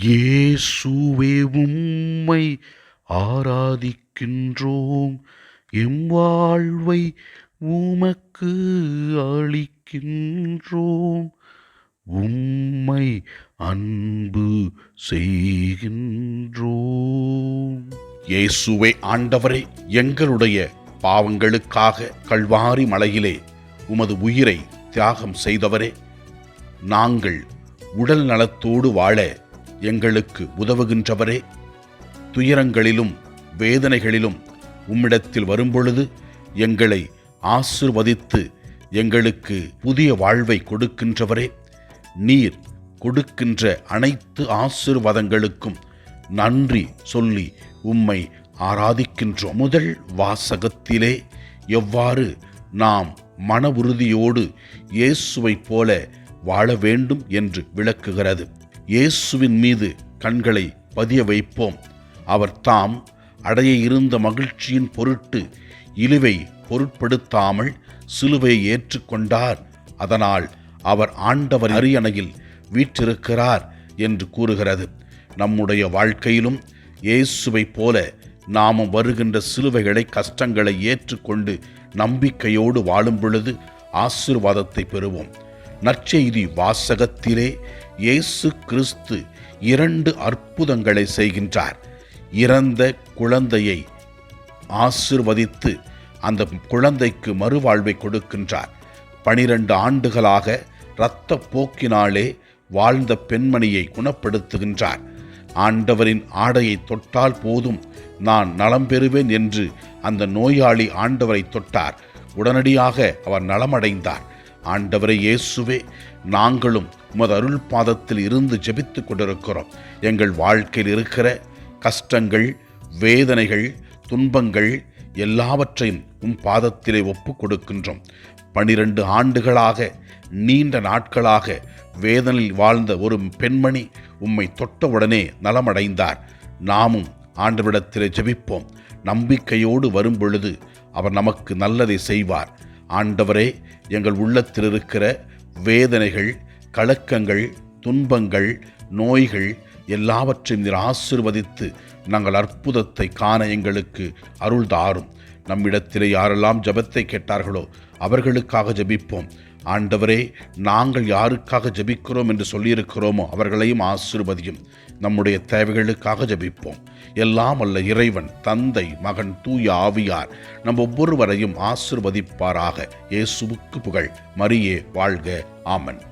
இயேசுவே உம்மை ஆராதிக்கின்றோம். எம் வாழ்வை உமக்கு அளிக்கின்றோம். உம்மை அன்பு செய்கின்றோம். இயேசுவே ஆண்டவரே எங்களுடைய பாவங்களுக்காக கல்வாரி மலையிலே உமது உயிரை தியாகம் செய்தவரே நாங்கள் உடல் நலத்தோடு வாழ எங்களுக்கு உதவுகின்றவரே. துயரங்களிலும் வேதனைகளிலும் உம்மிடத்தில் வரும்பொழுது எங்களை ஆசிர்வதித்து எங்களுக்கு புதிய வாழ்வை கொடுக்கின்றவரே. நீர் கொடுக்கின்ற அனைத்து ஆசிர்வாதங்களுக்கும் நன்றி சொல்லி உம்மை ஆராதிக்கின்றோம். முதல் வாசகத்திலே எவ்வாறு நாம் மன உறுதியோடு இயேசுவைப் போல வாழ வேண்டும் என்று விளக்குகிறது. இயேசுவின் மீது கண்களை பதிய வைப்போம் அவர் தாம் அடைய இருந்த மகிழ்ச்சியின் பொருட்டு இழிவை பொருட்படுத்தாமல் சிலுவையை ஏற்றுக்கொண்டார். அதனால் அவர் ஆண்டவர் அரியணையில் வீற்றிருக்கிறார் என்று கூறுகிறது. நம்முடைய வாழ்க்கையிலும் இயேசுவைப் போல நாமும் வருகின்ற சிலுவைகளை கஷ்டங்களை ஏற்றுக்கொண்டு நம்பிக்கையோடு வாழும் பொழுது ஆசீர்வாதத்தை பெறுவோம். நற்செய்தி வாசகத்திலே இயேசு கிறிஸ்து இரண்டு அற்புதங்களை செய்கின்றார். இறந்த குழந்தையை ஆசிர்வதித்து அந்த குழந்தைக்கு மறுவாழ்வை கொடுக்கின்றார். பனிரெண்டு ஆண்டுகளாக இரத்த போக்கினாலே வாழ்ந்த பெண்மணியை குணப்படுத்துகின்றார். ஆண்டவரின் ஆடையை தொட்டால் போதும் நான் நலம் பெறுவேன் என்று அந்த நோயாளி ஆண்டவரை தொட்டார். உடனடியாக அவர் நலமடைந்தார். ஆண்டவரை இயேசுவே நாங்களும் உமது அருள் பாதத்தில் இருந்து ஜெபித்து கொண்டிருக்கிறோம். எங்கள் வாழ்க்கையில் இருக்கிற கஷ்டங்கள் வேதனைகள் துன்பங்கள் எல்லாவற்றையும் உம் பாதத்திலே ஒப்பு கொடுக்கின்றோம். பனிரெண்டு ஆண்டுகளாக நீண்ட நாட்களாக வேதனையில் வாழ்ந்த ஒரு பெண்மணி உம்மை தொட்டவுடனே நலமடைந்தார். நாமும் ஆண்டவிடத்திலே ஜெபிப்போம். நம்பிக்கையோடு வரும் பொழுது அவர் நமக்கு நல்லதை செய்வார். ஆண்டவரே எங்கள் உள்ளத்தில் இருக்கிற வேதனைகள் கலக்கங்கள் துன்பங்கள் நோய்கள் எல்லாவற்றையும் நீர் ஆசிர்வதித்து நாங்கள் அற்புதத்தை காண எங்களுக்கு அருள் தாரும். நம்மிடத்திலே யாரெல்லாம் ஜபத்தை கேட்டார்களோ அவர்களுக்காக ஜெபிப்போம். ஆண்டவரே நாங்கள் யாருக்காக ஜெபிக்கிறோம் என்று சொல்லியிருக்கிறோமோ அவர்களையும் ஆசிர்வதியும். நம்முடைய தேவைகளுக்காக ஜபிப்போம். எல்லாம் அல்ல இறைவன் தந்தை மகன் தூய ஆவியார் நம் ஒவ்வொருவரையும் ஆசிர்வதிப்பாராக. இயேசுவுக்கு புகழ். மரியே வாழ்க. ஆமன்.